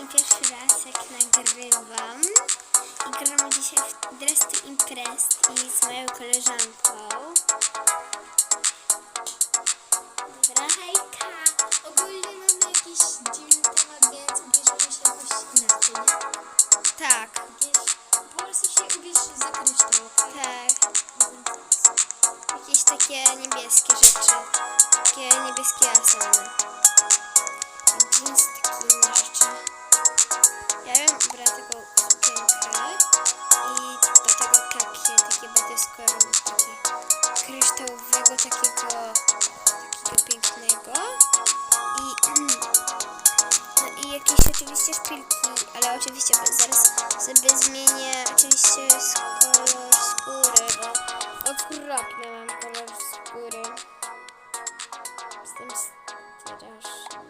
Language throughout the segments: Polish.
mój pierwszy raz, jak nagrywam. I gramy dzisiaj w Dress to Impress i z moją koleżanką. Dobra. Hejka! Ogólnie mamy jakiś dziwny temat, więc ubierzemy się jakoś inaczej, nie? Tak, Jakieś, po prostu się ubierz za kryształ. tak. Jakieś takie niebieskie rzeczy. Takie niebieskie jasne. Jakieś oczywiście szpilki, ale oczywiście zaraz sobie zmienię oczywiście kolor skóry, bo okropny mam kolor skóry. Jestem straszna.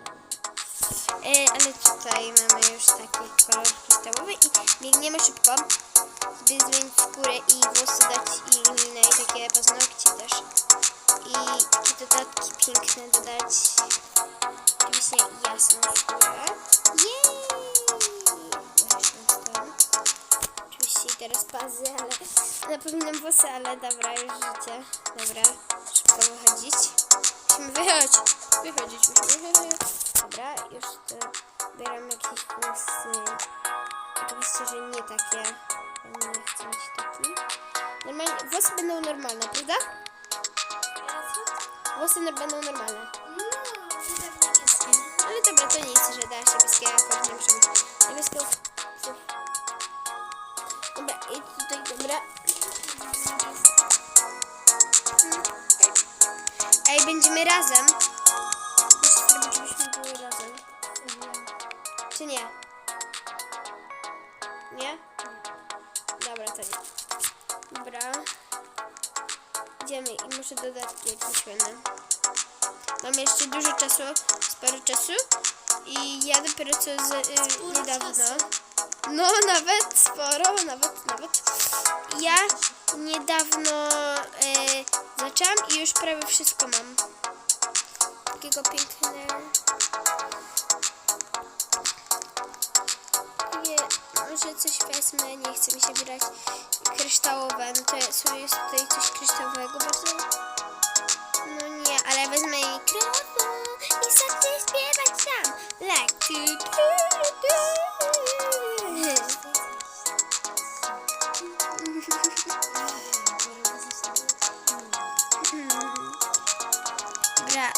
E, ale tutaj mamy już taki kolor kryształowy i biegniemy szybko, żeby zmienić skórę i włosy dać i Oczywiście jasną skórę. Jej! Oczywiście teraz pazy, ale napominam włosy, ale dobra, już życie. Dobra, szybko wychodzić. Musimy wychodzić. Wychodzić musimy. Dobra, już to bieram jakieś włosy. Oczywiście, że nie takie. Nie chcę mieć taki. Normalnie, włosy będą normalne, prawda? Włosy będą normalne. Niebieskiego akurat nie. Niebieską. Dobra, i tutaj, dobra. Ej, będziemy razem. Czy nie? Nie? Dobra, to nie. Dobra. Idziemy i muszę dodatki jakieś będę. Mam jeszcze dużo czasu, sporo czasu i ja dopiero co z, y, niedawno. No nawet sporo, nawet, nawet. Ja niedawno y, zaczęłam i już prawie wszystko mam. Takiego pięknego. Takie, może coś wezmę, nie chcę mi się brać kryształowe. No to jest, jest tutaj coś kryształowego bardzo. Yeah.